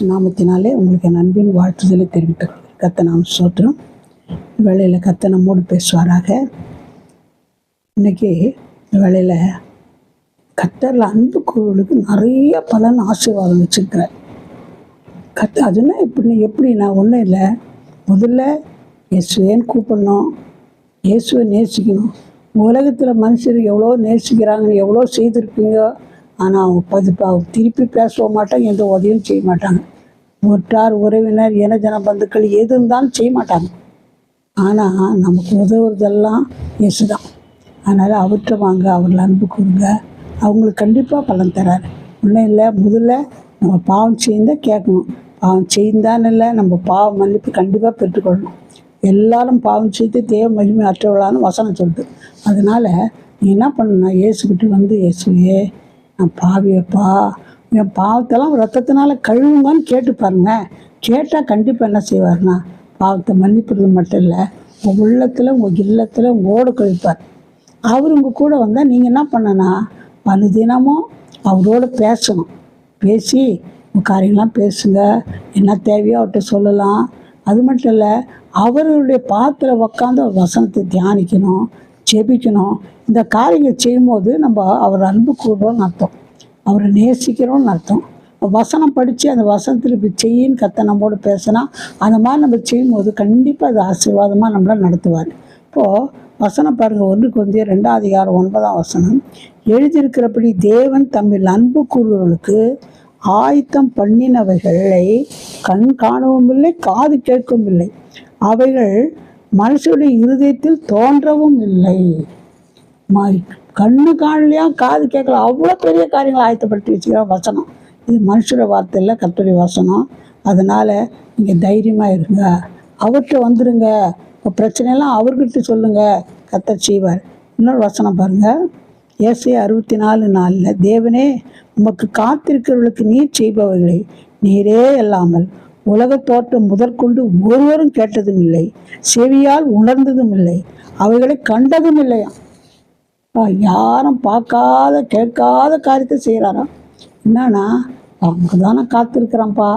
இயேசு நாமத்தினாலே உங்களுக்கு என் அன்பின் வாழ்த்துதலை தெரிவித்துக் கத்த நாம் சோத்திரம் வேலையில் கத்த நம்மோடு பேசுவாராக. இன்னைக்கு வேலையில் கத்தரில் அன்பு குழுவுக்கு நிறைய பலன் ஆசீர்வாதம் வச்சுருக்கிறார். கத்த அதுனா எப்படி எப்படி நான் ஒன்றும் இல்லை. முதல்ல இயேசுவேன்னு கூப்பிடணும்? இயேசுவை நேசிக்கணும். உலகத்தில் மனுஷர் எவ்வளோ நேசிக்கிறாங்கன்னு எவ்வளோ செய்திருப்பீங்க? ஆனால் அவங்க பதிப்பா திருப்பி பேசவும் மாட்டாங்க எந்த உதவியும் செய்ய மாட்டாங்க. உற்றார் உறவினர் இனஜன பந்துக்கள் எது இருந்தாலும் செய்ய மாட்டாங்க. ஆனால் நமக்கு உதவுறதெல்லாம் இயேசு தான். அதனால் அவர்கிட்ட வாங்க அவர்கள் அன்பு கூறுங்க அவங்களுக்கு கண்டிப்பாக பலன் தராரு. ஒன்றும் இல்லை முதல்ல நம்ம பாவம் செய்யுந்தா கேட்கணும். பாவம் செய்தான்னு இல்லை நம்ம பாவம் மன்னிப்பு கண்டிப்பாக பெற்றுக்கொள்ளணும். எல்லாரும் பாவம் செய்து தேவ மகிமை அற்றவளான்னு வசனம் சொல்லுது. அதனால் நீ என்ன பண்ணணும் இயேசுக்கிட்டு வந்து இயேசுவே நான் பாவியப்பா. என் பாவத்தெல்லாம் ரத்தத்தினால கழுவுங்கன்னு கேட்டு பாருங்க. கேட்டால் கண்டிப்பாக என்ன செய்வார்னா பாவத்தை மன்னிப்புறது மட்டும் இல்லை உங்கள் உள்ளத்தில் உங்கள் இல்லத்தில் உங்களோட கழிப்பார். அவர் உங்கள் கூட வந்தால் நீங்கள் என்ன பண்ணனா மனுதினமும் அவரோட பேசணும். பேசி உங்கள் காரியங்களாம் பேசுங்க. என்ன தேவையோ அவர்கிட்ட சொல்லலாம். அது மட்டும் இல்லை அவருடைய பாத்தில் உக்காந்து வசனத்தை தியானிக்கணும். ஜெபிக்கணும். இந்த காரியங்கள் செய்யும்போது நம்ம அவர் அன்பு கூடுறோம்னு அர்த்தம். அவரை நேசிக்கிறோம்னு அர்த்தம். வசனம் படித்து அந்த வசனத்தில் இப்படி செய்யின்னு கத்த நம்மோடு பேசினா அந்த மாதிரி நம்ம செய்யும்போது கண்டிப்பாக அது ஆசீர்வாதமாக நம்மளை நடத்துவார். இப்போது வசனம் பாருங்கள் ஒன்று கொஞ்சம் ரெண்டாம் அதிகாரம் ஒன்பதாம் வசனம். எழுதியிருக்கிறபடி தேவன் தம்மில் அன்பு கூறுவர்களுக்கு ஆயத்தம் பண்ணினவைகளை கண் காணவும் இல்லை காது கேட்கவும் இல்லை அவைகள் மனுஷனுடைய இருதயத்தில் தோன்றவும் இல்லை. கண்ணு காணலையா காது கேட்கல அவ்வளோ பெரிய காரியங்களை ஆயத்தப்படுத்தி வச்சுக்கிற வசனம். இது மனுஷோட வார்த்தை இல்லை வசனம். அதனால் நீங்கள் தைரியமாக இருங்க. அவர்கிட்ட வந்துடுங்க இப்போ பிரச்சனையெல்லாம் அவர்கிட்ட சொல்லுங்கள் கத்தர் செய்வார். இன்னொரு வசனம் பாருங்கள் ஏசை அறுபத்தி நாலு நாளில் தேவனே உமக்கு காத்திருக்கிறவர்களுக்கு நீர் செய்பவர்களை நீரே இல்லாமல் உலகத் தோற்றம் முதற்கொண்டு ஒருவரும் கேட்டதும் இல்லை செவியால் உணர்ந்ததும் இல்லை அவைகளை கண்டதும் இல்லையா யாரும் பார்க்காத கேட்காத காரியத்தை செய்கிறாராம் என்னன்னா அவங்க தானே காத்திருக்கிறான்ப்பா.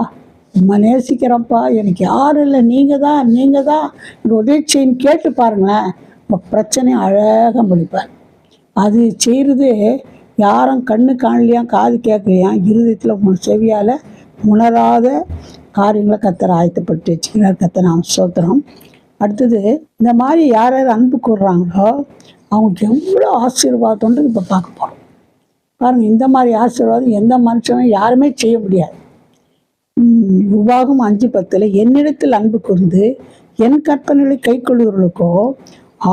உண்மை நேசிக்கிறேன்ப்பா. எனக்கு யாரும் இல்லை. நீங்கள் தான் நீங்கள் தான் எனக்கு உதவி செய்யுன்னு கேட்டு பாருங்களேன். உங்கள் பிரச்சனையை அழகாக முடிப்பார். அது செய்கிறது யாரும் கண்ணு காணலையாம் காது கேட்கலையாம் இருதயத்தில் உன் செவியால் உணராத காரியங்களை கத்தர் ஆயத்தப்பட்டு வச்சுக்கிறார். கத்தர் நாம் சோத்திரம் அடுத்தது இந்த மாதிரி யார் யார் அன்பு கூடுறாங்களோ அவங்களுக்கு எவ்வளோ ஆசீர்வாதம்ன்றது இப்போ பார்க்க போகிறோம் பாருங்கள் இந்த மாதிரி ஆசீர்வாதம் எந்த மனுஷனும் யாருமே செய்ய முடியாது. விவாகம் அஞ்சு பத்தில் என்னிடத்தில் அன்பு கூர்ந்து என் கற்பனைகளை கை கொள்கிறவர்களுக்கோ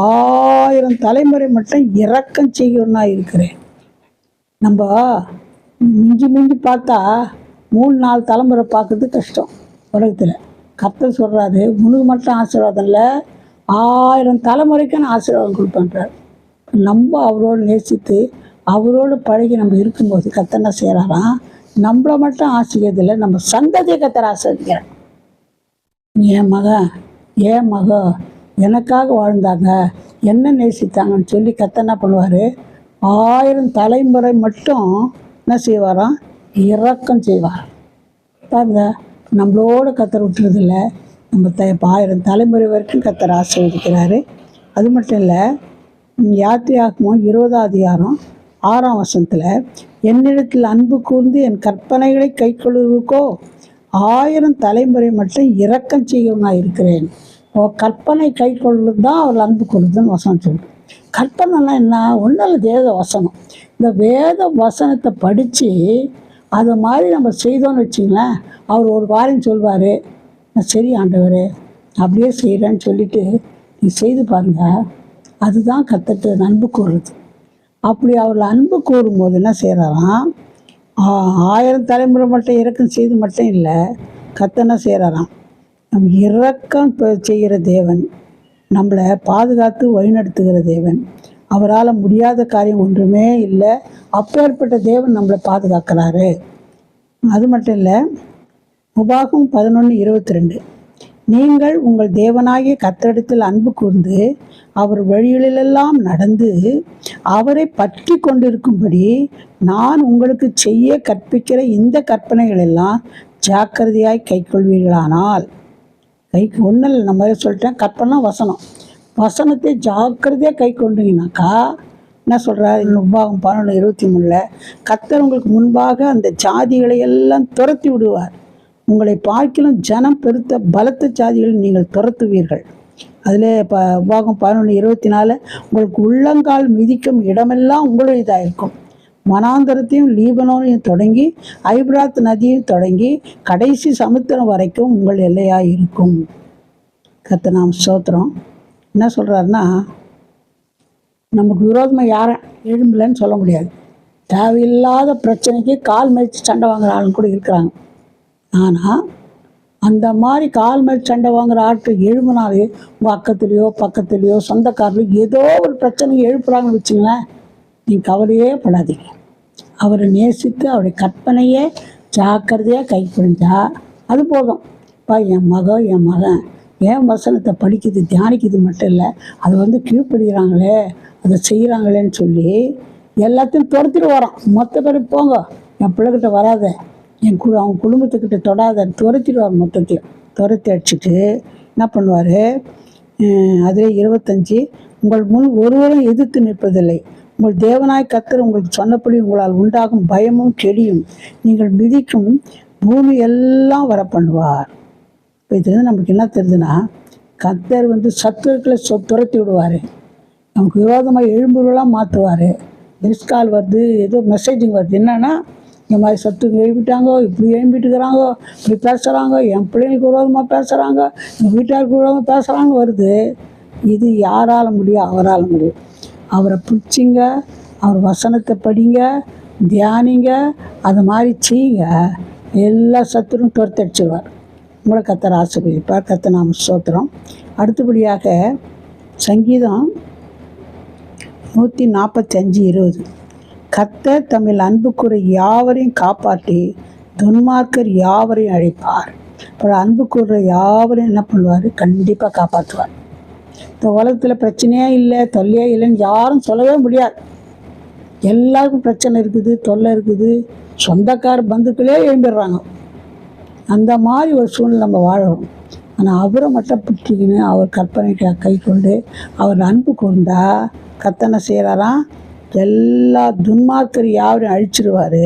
ஆயிரம் தலைமுறை மட்டும் இறக்கம் செய்கிறவனா இருக்கிறேன். நம்ம மிஞ்சி மிஞ்சி பார்த்தா மூணு நாலு தலைமுறை பார்க்கறது கஷ்டம் உலகத்தில். கத்தை சொல்கிறாரு உனக்கு மட்டும் ஆசீர்வாதம் இல்லை ஆயிரம் தலைமுறைக்கு நான் ஆசீர்வாதம் கொடுப்பேன்றார். நம்ம அவரோடு நேசித்து அவரோடு பழகி நம்ம இருக்கும்போது கத்தனை செய்கிறாராம் நம்மளை மட்டும் ஆசிரியதில்லை நம்ம சந்ததியை கத்தரை ஆசிரியர் என் மகன் ஏன் மக எனக்காக வாழ்ந்தாங்க என்ன நேசித்தாங்கன்னு சொல்லி கத்தனை பண்ணுவார்? ஆயிரம் தலைமுறை மட்டும் என்ன செய்வாராம்? இறக்கம் செய்வார். பாருங்க நம்மளோட கத்தர் விட்டுறதில்ல. நம்ம த ஆயிரம் தலைமுறை வரைக்கும் கத்தர் ஆசீர்வதிக்கிறாரு. அது மட்டும் இல்லை யாத்திரையாகமோ இருபதாம் அதிகாரம் ஆறாம் வசனத்தில் என்னிடத்தில் அன்பு கூர்ந்து என் கற்பனைகளை கைக்கொள்ளுவதற்கோ ஆயிரம் தலைமுறை மட்டும் இரக்கம் நான் இருக்கிறேன். ஓ கற்பனை கை கொள்வது தான் அவர் அன்பு கொள்ளுதுன்னு வசனம் சொல்லு கற்பனைலாம் என்ன? ஒன்றும் இல்லை வேத வசனம். இந்த வேத வசனத்தை படித்து அது மாதிரி நம்ம செய்தோம்னு வச்சிங்களேன் அவர் ஒரு வாரம் சொல்வார் நான் சரி ஆண்டவர் அப்படியே செய்கிறேன்னு சொல்லிட்டு நீ செய்து பாருங்கள் அதுதான் கற்றுட்டு அன்பு கூறுறது. அப்படி அவர்கள் அன்பு கூறும்போது என்ன செய்கிறாராம் ஆயிரம் தலைமுறை மட்டும் இறக்கம் செய்து மட்டும் இல்லை கத்தனை செய்கிறாராம் நம் இறக்கம் செய்கிற தேவன் நம்மளை பாதுகாத்து வழிநடத்துகிற தேவன். அவரால் முடியாத காரியம் ஒன்றுமே இல்லை. அப்பேற்பட்ட தேவன் நம்மளை பாதுகாக்கிறாரு. அது மட்டும் இல்லை முபாகும் பதினொன்று இருபத்தி ரெண்டு நீங்கள் உங்கள் தேவனாகிய கத்தரிடத்தில் அன்பு கூர்ந்து அவர் வழிகளிலெல்லாம் நடந்து அவரை பற்றி கொண்டிருக்கும்படி நான் உங்களுக்கு செய்ய கற்பிக்கிற இந்த கற்பனைகளெல்லாம் ஜாக்கிரதையாய் கைக்கொள்வீர்களானால். கைக்கு ஒன்றும் இல்லை நம்ம சொல்லிட்டேன் கற்பனை வசனம். வசனத்தை ஜாக்கிரதையாக கை கொண்டீங்கனாக்கா என்ன சொல்கிறார் உபாகம் பன்னெண்டு இருபத்தி மூணில் கத்தர் உங்களுக்கு முன்பாக அந்த ஜாதிகளை எல்லாம் துரத்தி விடுவார். உங்களை பார்க்கிலும் ஜனம் பெருத்த பலத்த ஜாதிகளை நீங்கள் துரத்துவீர்கள். அதில் இப்போ உபாகம் பதினொன்று இருபத்தி நாலு உங்களுக்கு உள்ளங்கால் மிதிக்கும் இடமெல்லாம் உங்களுடையதாக இருக்கும் மனாந்தரத்தையும் லீபனோனையும் தொடங்கி ஐப்ராத் நதியும் தொடங்கி கடைசி சமுத்திரம் வரைக்கும் உங்கள் எல்லையாக இருக்கும் கத்த நாம் ஸ்தோத்திரம். என்ன சொல்கிறாருன்னா நமக்கு விரோதமாக யாரும் எழும்பலன்னு சொல்ல முடியாது. தேவையில்லாத பிரச்சனைக்கு கால் மேய்ச்சி சண்டை வாங்குற ஆளுங்க கூட இருக்கிறாங்க. ஆனால் அந்த மாதிரி கால் மேல் சண்டை வாங்குற ஆட்கள் எழும்பினாலே உங்கள் அக்கத்துலேயோ பக்கத்துலேயோ சொந்தக்காரலையோ ஏதோ ஒரு பிரச்சனை எழுப்புறாங்கன்னு வச்சுங்களேன் நீங்கள் கவலையே படாதீங்க. அவரை நேசித்து அவருடைய கற்பனையே ஜாக்கிரதையாக கை புரிஞ்சால் அது போதும். பா என் மகன் என் மகன் என் வசனத்தை படிக்கிறது தியானிக்கிறது மட்டும் இல்லை அதை வந்து கீழ்ப்படுகிறாங்களே அதை செய்கிறாங்களேன்னு சொல்லி எல்லாத்தையும் துரத்திட்டு வரோம் மொத்த பேர் போங்க என் பிள்ளைகிட்ட வராத என் கு அவன் குடும்பத்துக்கிட்ட தொடாத துரத்திடுவார் மொத்தத்தையும். துரத்தி அடிச்சுட்டு என்ன பண்ணுவார்? அதே இருபத்தஞ்சி உங்கள் முன் ஒருவரும் எதிர்த்து நிற்பதில்லை. உங்கள் தேவனாய் கத்தர் உங்களுக்கு சொன்னபடி உங்களால் உண்டாகும் பயமும் செடியும் நீங்கள் மிதிக்கும் பூமி எல்லாம் வர பண்ணுவார் இப்போ இதுலேருந்து நமக்கு என்ன தெரியுதுன்னா கத்தர் வந்து சத்துருக்களை சொ துரத்தி விடுவார். நமக்கு விரோதமாக எழும்புலாம் மாற்றுவார் மிஸ்கால் வருது ஏதோ மெசேஜிங் வருது. என்னென்னா இந்த மாதிரி சத்துங்க எழுப்பிட்டாங்க இப்படி எழுப்பிட்டுக்கிறாங்க இப்படி பேசுகிறாங்க என் பிள்ளைங்களுக்கு விரோதமாக பேசுகிறாங்க எங்கள் வீட்டாருக்கு விரோதமாக பேசுகிறாங்க வருது. இது யாரால் முடியும்? அவரால் முடியும். அவரை பிடிச்சிங்க அவர் வசனத்தை படிங்க தியானிங்க அது மாதிரி செய்யுங்க. எல்லா சத்துரும் துரத்தடிச்சிடுவார் உங்களை கத்தர் ஆசிரியப்பார் கத்த நாம ஸ்தோத்திரம். அடுத்தபடியாக சங்கீதம் நூற்றி நாற்பத்தஞ்சு இருபது. கத்த தமிழ் அன்புக்குறை யாவரையும் காப்பாற்றி துன்மார்க்கர் யாவரையும் அழைப்பார். அப்புறம் அன்புக்குற யாவரையும் என்ன பண்ணுவார்? கண்டிப்பாக காப்பாற்றுவார். இந்த உலகத்தில் பிரச்சனையே இல்லை தொல்லையே இல்லைன்னு யாரும் சொல்லவே முடியாது. எல்லாருக்கும் பிரச்சனை இருக்குது தொல்லை இருக்குது. சொந்தக்கார பந்துக்களே எழுந்துடுறாங்க அந்த மாதிரி ஒரு சூழ்நிலை நம்ம வாழறோம் ஆனால் அவரை மட்டும் பிடிச்சிக்கின்னு அவர் கற்பனைக்கு கை கொண்டு அவர் அன்பு கொண்டா கத்தனை செய்கிறாராம் எல்லா துன்மார்க்கர் யாரையும் அழிச்சிடுவார்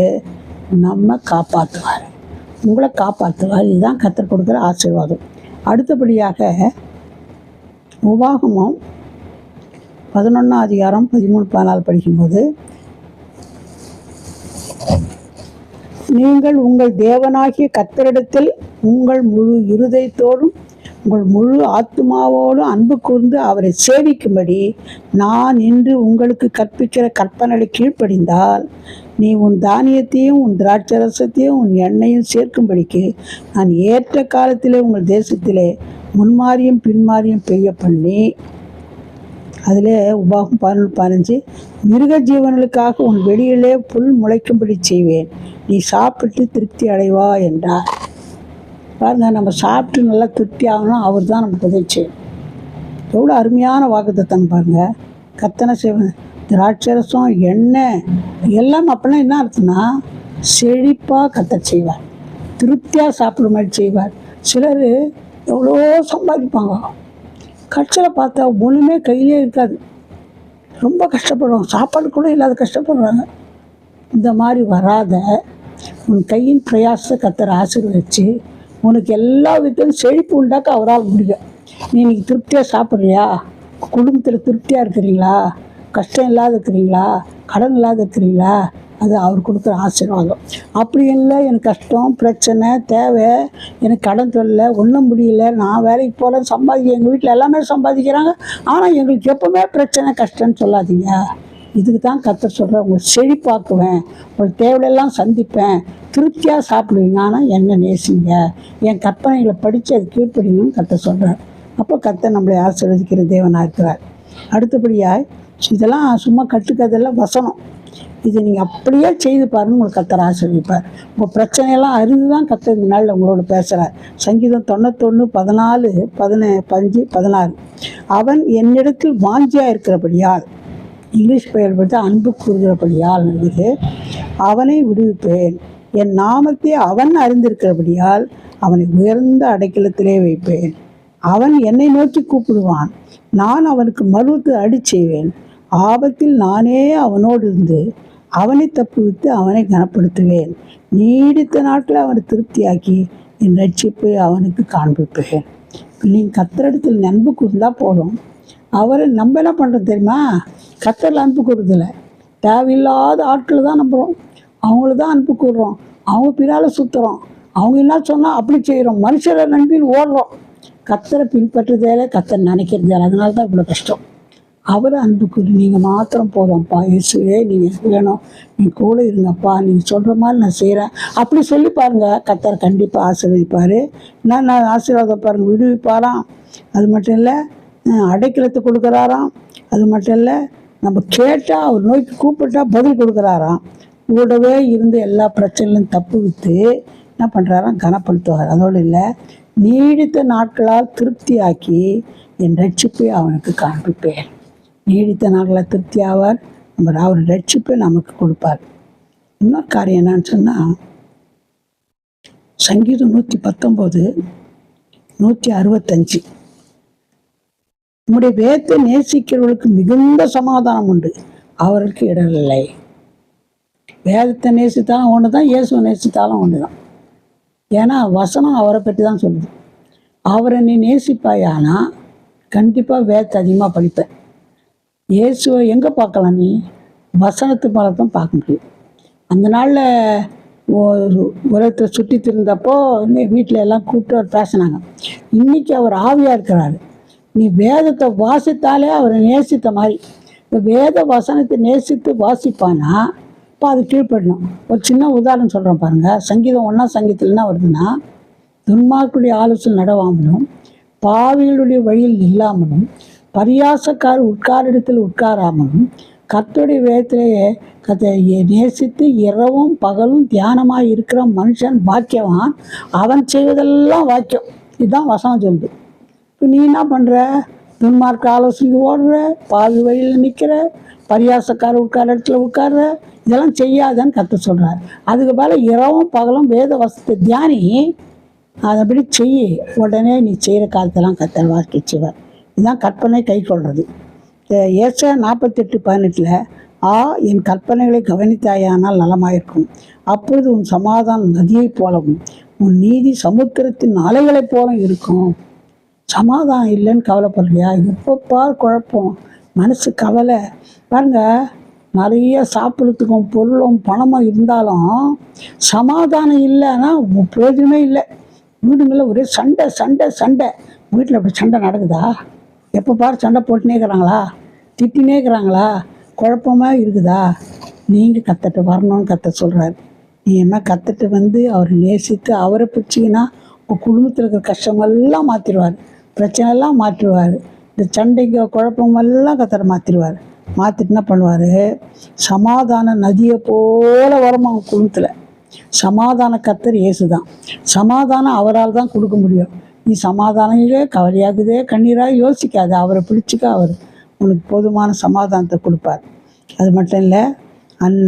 நம்ம காப்பாற்றுவார் உங்களை காப்பாற்றுவார் இதுதான் கத்தர் கொடுக்குற ஆசீர்வாதம். அடுத்தபடியாக உபாகமம் பதினொன்றாம் அதிகாரம் பதிமூணு பதினாலு படிக்கும்போது நீங்கள் உங்கள் தேவனாகிய கத்தரிடத்தில் உங்கள் முழு இருதயத்தோடும் உங்கள் முழு ஆத்மாவோடும் அன்பு கூர்ந்து அவரை சேவிக்கும்படி நான் இன்று உங்களுக்கு கற்பிக்கிற கற்பனை கீழ்ப்படிந்தால் நீ உன் தானியத்தையும் உன் திராட்சரசத்தையும் உன் எண்ணெயும் சேர்க்கும்படிக்கு நான் ஏற்ற காலத்திலே உங்கள் தேசத்திலே முன்மாறியும் பின்மாறியும் பெய்ய பண்ணி அதில் உபாகம் பதினொன்று பதினஞ்சு மிருக ஜீவன்களுக்காக உன் வெளியிலே புல் முளைக்கும்படி செய்வேன். நீ சாப்பிட்டு திருப்தி அடைவா என்றார். பாருங்க நம்ம சாப்பிட்டு நல்லா திருப்தி ஆகணும் அவர் தான் நமக்கு உதவி செய்யும் எவ்வளோ அருமையான வாக்குத்தத்தம் பாருங்க. கத்தனை செய்வன் திராட்சரசம் எண்ணெய் எல்லாம் அப்போல்லாம் என்ன அர்த்தம்னா செழிப்பாக கத்த செய்வார். திருப்தியாக சாப்பிட்ற மாதிரி செய்வார். சிலர் எவ்வளோ சம்பாதிப்பாங்க. கட்சியில் பார்த்தா ஒன்றுமே கையிலே இருக்காது. ரொம்ப கஷ்டப்படுவாங்க சாப்பாடு கூட இல்லாத கஷ்டப்படுறாங்க. இந்த மாதிரி வராத உன் கையின் பிரயாசத்தை கத்தர் ஆசீர்வதிச்சு உனக்கு எல்லா விதத்திலும் செழிப்பு உண்டாக்க அவரால் முடியும். நீ இன்னைக்கு திருப்தியாக சாப்பிட்றியா? குடும்பத்தில் திருப்தியாக இருக்கிறீங்களா? கஷ்டம் இல்லாத இருக்கிறீங்களா? கடன் இல்லாத இருக்கிறீங்களா? அது அவர் கொடுக்குற ஆசீர்வாதம். அப்படி இல்லை எனக்கு கஷ்டம் பிரச்சனை தேவை எனக்கு கடன் தொல்லை ஒன்றும் முடியல நான் வேலைக்கு போகிறேன் சம்பாதிக்க எங்கள் வீட்டில் எல்லாமே சம்பாதிக்கிறாங்க. ஆனால் எங்களுக்கு எப்போவுமே பிரச்சனை கஷ்டம்னு சொல்லாதீங்க. இதுக்கு தான் கத்த சொல்கிறேன் உங்களை செழிப்பாக்குவேன் உங்கள் தேவையெல்லாம் சந்திப்பேன் திருப்தியாக சாப்பிடுவீங்க. ஆனால் என்ன நேசிங்க. என் கற்பனைகளை படித்து அது கீழ்ப்படிங்கன்னு கத்த சொல்கிறேன் அப்போ கத்தை நம்மளை ஆசீர்வதிக்கிற தேவனாக இருக்கிறார் அடுத்தபடியாக இதெல்லாம் சும்மா கட்டுக்கதெல்லாம் வசனம். இதை நீங்கள் அப்படியே செய்து பாருன்னு உங்களுக்கு கத்தர் ஆசிரியப்பார் உங்கள் பிரச்சனையெல்லாம் அறிந்து தான் கத்தர் இந்த நாளில் உங்களோட பேசுகிறார் சங்கீதம் தொண்ணூத்தொன்று பதினாலு பதின பஞ்சு பதினாறு. அவன் என்னிடத்தில் வாஞ்சியாக இருக்கிறபடியால் இங்கிலீஷ் பெயர் பற்றி அன்பு கூறுகிறபடியால் என்பது அவனை விடுவிப்பேன். என் நாமத்தை அவன் அறிந்திருக்கிறபடியால் அவனை உயர்ந்த அடைக்கலத்திலே வைப்பேன். அவன் என்னை நோக்கி கூப்பிடுவான். நான் அவனுக்கு மறுத்து அடி செய்வேன் ஆபத்தில் நானே அவனோடு இருந்து அவனை தப்புவித்து அவனை கனப்படுத்துவேன். நீடித்த நாட்கள் அவனை திருப்தியாக்கி என் ரட்சிப்பை அவனுக்கு காண்பிப்பேன். நீங்கள் கத்திரிடத்தில் அன்பு கூர்ந்தா போதும். அவரை நம்ம என்ன பண்ணுறது தெரியுமா? கத்தரில் அன்பு கூறுதில்ல தேவையில்லாத ஆட்களை தான் நம்புகிறோம் அவங்கள தான் அன்பு கூடுறோம் அவங்க பின்னால் சுற்றுறோம் அவங்க என்ன சொன்னால் அப்படி செய்கிறோம் மனுஷரை நம்பின்னு ஓடுறோம். கத்தரை பின்பற்றுறதே கத்தரை நினைக்கிறதே அதனால தான் இவ்வளோ கஷ்டம். அவரை அன்புக்கு நீங்கள் மாத்திரம் போதும்ப்பா. இயேசுவே நீங்கள் வேணும். நீ கூட இருங்கப்பா. நீங்கள் சொல்கிற மாதிரி நான் செய்கிறேன் அப்படி சொல்லி பாருங்க. கத்தர் கண்டிப்பாக ஆசீர்வதிப்பார். நான் நான் ஆசீர்வாதம் பாருங்க. விடுவிப்பாராம். அது மட்டும் இல்லை அஹ் கொடுக்குறாராம். அது மட்டும் இல்லை நம்ம கேட்டால் அவர் நோய்க்கு கூப்பிட்டா பதில் கொடுக்குறாராம். கூடவே இருந்து எல்லா பிரச்சனையும் தப்பு வித்து என்ன பண்ணுறாராம் கனப்படுத்துவார். அதோடு இல்லை நீடித்த நாட்களால் திருப்தியாக்கி என் ரட்சிப்பை அவனுக்கு காண்பிப்பேன். நீடித்த நாளில் திருப்தி ஆவார் நம்ம அவர் ரட்சிப்பை நமக்கு கொடுப்பார். இன்னொரு காரியம் என்னன்னு சொன்னால் சங்கீதம் நூற்றி பத்தொம்போது நூற்றி அறுபத்தஞ்சு. நம்முடைய வேத்தை நேசிக்கிறவர்களுக்கு மிகுந்த சமாதானம் உண்டு. அவர்களுக்கு இடரில்லை வேதத்தை நேசித்தாலும் ஒன்று தான் இயேசுவை நேசித்தாலும் ஒன்று தான் ஏன்னா வசனம் அவரை பற்றி தான் சொல்லுது. அவரை நீ நேசிப்பாயானா? கண்டிப்பாக வேதத்தை அதிகமாக படிப்பேன். இயேசுவை எங்கே பார்க்கலாம் நீ? வசனத்து மேலே தான் பார்க்க முடியும். அந்த நாளில் ஒரு உலகத்தில் சுற்றி திருந்தப்போ வீட்டில் எல்லாம் கூப்பிட்டு அவர் பேசினாங்க. இன்னைக்கு அவர் ஆவியாக இருக்கிறாரு. நீ வேதத்தை வாசித்தாலே அவரை நேசித்த மாதிரி. இந்த வேத வசனத்தை நேசித்து வாசிப்பானா? இப்போ அது கீழ்ப்படணும். ஒரு சின்ன உதாரணம் சொல்கிறேன் பாருங்கள் சங்கீதம் ஒன்றா சங்கீதத்தில் என்ன வருதுன்னா துன்மார்க்குடைய ஆலோசனை நடவாமலும் பாவிகளுடைய வழியில் இல்லாமலும் பரியாசக்கார் உட்காரிடத்தில் உட்காராமல் கத்துடைய வேதத்திலேயே கத்தை நேசித்து இரவும் பகலும் தியானமாக இருக்கிற மனுஷன் பாக்கியவான். அவன் செய்வதெல்லாம் வாக்கியம் இதுதான் வசனம் சொல்லுது. இப்போ நீ என்ன பண்ணுற துன்மார்க்க ஆலோசனைக்கு ஓடுற பாதி வழியில் நிற்கிற பரியாசக்கார உட்கார இடத்துல உட்கார்ற இதெல்லாம் செய்யாதன்னு கற்று சொல்கிறார் அதுக்கு மேலே இரவும் பகலும் வேத வசத்தை தியானி அதபடி செய்ய. உடனே நீ செய்கிற காலத்தெல்லாம் கத்தர் செய்வார். இதுதான் கற்பனை கை கொள்வது ஏச நாற்பத்தெட்டு பதினெட்டில் ஆ என் கற்பனைகளை கவனித்தாயானால் நலமாயிருக்கும். அப்பொழுது உன் சமாதானம் நதியைப் போலவும் உன் நீதி சமுத்திரத்தின் அலைகளைப் போல இருக்கும். சமாதானம் இல்லைன்னு கவலைப்படுறியா? எப்போ பார் குழப்பம். மனசு கவலை. பாருங்க நிறைய சாப்பிட்றதுக்கும் பொருளும் பணமும் இருந்தாலும் சமாதானம் இல்லைன்னா பிரயோஜனமே இல்லை. வீடுங்களில் ஒரே சண்டை சண்டை சண்டை. வீட்டில் அப்படி சண்டை நடக்குதா? எப்போ பார் சண்டை போட்டுனே இருக்கிறாங்களா? திட்டினே இருக்கிறாங்களா? குழப்பமாக இருக்குதா? நீங்கள் கத்தட்டு வரணும்னு கத்த சொல்கிறாரு நீ என்ன கத்துட்டு வந்து அவரை நேசித்து அவரை பிடிச்சிங்கன்னா உங்கள் குடும்பத்தில் இருக்கிற கஷ்டமெல்லாம் மாற்றிடுவார் பிரச்சனையெல்லாம் மாற்றிடுவார் இந்த சண்டைக்கு குழப்பமெல்லாம் கத்தரை மாற்றிடுவார் மாற்றிட்டு என்ன பண்ணுவார்? சமாதான நதியை போல வரும் அவங்க குடும்பத்தில்? சமாதான கத்தர் இயேசு தான் சமாதானம் அவரால் தான் கொடுக்க முடியும். நீ சமாதானங்களே கவலையாகுதே கண்ணீராக யோசிக்காத. அவரை பிடிச்சிக்க அவர் உனக்கு போதுமான சமாதானத்தை கொடுப்பார். அது மட்டும் இல்லை அன்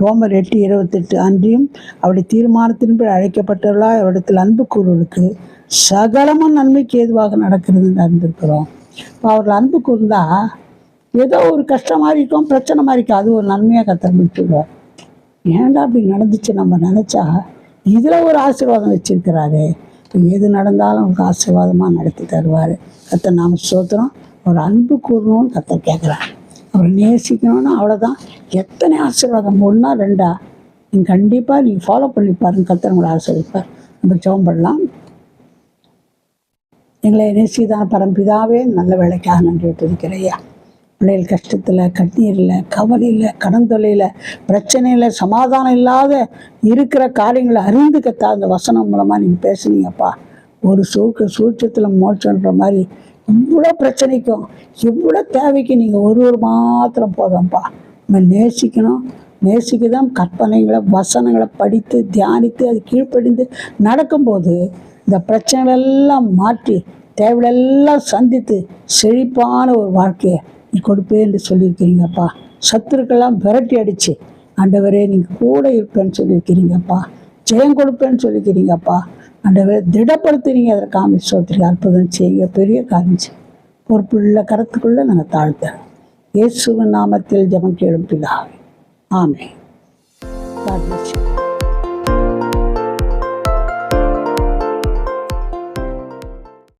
ரோமர் எட்டு இருபத்தெட்டு அன்றியும் அவருடைய தீர்மானத்தின்படி அழைக்கப்பட்டவர்களா அவரிடத்தில் அன்பு கூறுவர்களுக்கு சகலமும் நன்மைக்கு ஏதுவாக நடக்கிறதுன்னு அறிந்திருக்கிறோம். இப்போ அவர்கள் அன்பு கூர்ந்தா ஏதோ ஒரு கஷ்டமாக இருக்கும் பிரச்சனை மாதிரி இருக்கும். அது ஒரு நன்மையாக கத்தர் முடிச்சுடுவார் ஏன்டா அப்படி நடந்துச்சு நம்ம நினச்சா? இதில் ஒரு ஆசீர்வாதம் வச்சிருக்கிறாரு. இப்போ எது நடந்தாலும் அவருக்கு ஆசீர்வாதமாக நடத்தி தருவார். கத்தை நாம சோத்திரம் ஒரு அன்பு கூறணும்னு கத்தை கேட்குறாரு அவரை நேசிக்கணும்னு அவ்வளோதான் எத்தனை ஆசீர்வாதம்? ஒன்றா ரெண்டா? நீங்கள் கண்டிப்பாக நீங்கள் ஃபாலோ பண்ணி பாருங்க. கத்தர் உங்களை ஆசீர்வதிப்பார். நம்ம ஜெபம் பண்ணலாம். எங்களை நேசிதான் பரம்பிதாவே நல்ல வேலைக்காக நன்றி துதிக்கிறையா பிள்ளைகள் கஷ்டத்தில் கண்ணீரில் கவலையில் கடன் தொல்லையில் பிரச்சனையில் சமாதானம் இல்லாத இருக்கிற காரியங்களை அறிந்து கத்தா அந்த வசனம் மூலமாக நீங்கள் பேசுனீங்கப்பா. ஒரு சூக்க சூட்சத்தில் மோட்சன்ற மாதிரி இவ்வளோ பிரச்சனைக்கும் இவ்வளோ தேவைக்கு நீங்கள் ஒரு ஒரு மாத்திரம் போதும்ப்பா. நம்ம நேசிக்கணும். நேசிக்க தான் கற்பனைகளை வசனங்களை படித்து தியானித்து அது கீழ்ப்படிந்து நடக்கும்போது இந்த பிரச்சனைகளெல்லாம் மாற்றி தேவையெல்லாம் சந்தித்து செழிப்பான ஒரு வாழ்க்கையை நீ கொடுப்பே என்று சொல்லியிருக்கிறீங்கப்பா. சத்துருக்கெல்லாம் விரட்டி அடித்து ஆண்டவரே நீங்கள் கூட இருப்பேன்னு சொல்லியிருக்கிறீங்கப்பா. ஜெயம் கொடுப்பேன்னு சொல்லிக்கிறீங்கப்பா ஆண்டவரே திடப்படுத்துறீங்க அதை ஆமை அற்புதம் செய்யுங்க பெரிய காமிச்சு ஒரு பொறுப்புள்ள கருத்துக்குள்ளே நாங்கள் தாழ்த்தேன் இயேசுவின் நாமத்தில் ஜெபம் கேளும் பிதாவே. ஆமென். God.